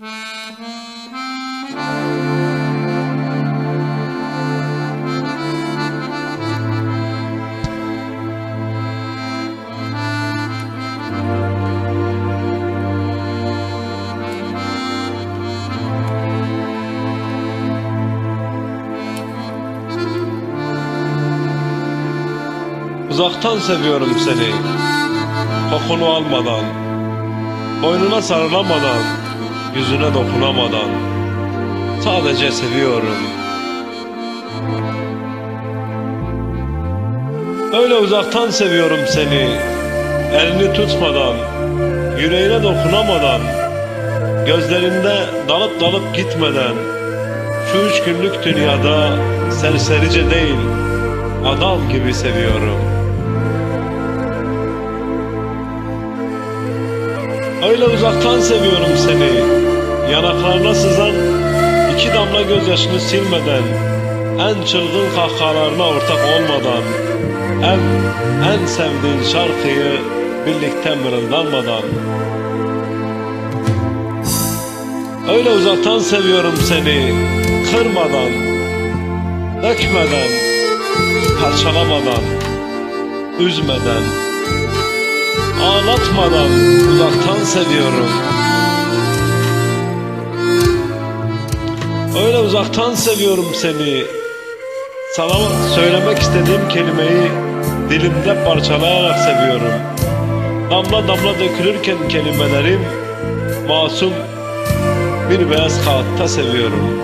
Uzaktan seviyorum seni. Kokunu almadan Boynuna sarılamadan Yüzüne dokunamadan Sadece seviyorum. Öyle uzaktan seviyorum seni. Elini tutmadan Yüreğine dokunamadan Gözlerinde dalıp dalıp gitmeden. Şu üç günlük dünyada Serserice değil Adam gibi seviyorum. Öyle uzaktan seviyorum seni Yanaklarına sızan iki damla gözyaşını silmeden En çılgın kahkahalarına ortak olmadan En, en sevdiğin şarkıyı birlikte mırıldanmadan. Öyle uzaktan seviyorum seni Kırmadan Dökmeden Parçalamadan Üzmeden Ağlatmadan uzaktan seviyorum Öyle uzaktan seviyorum seni. Sana söylemek istediğim kelimeyi Dilimde parçalayarak seviyorum. Damla damla dökülürken kelimelerim Masum bir beyaz kağıtta seviyorum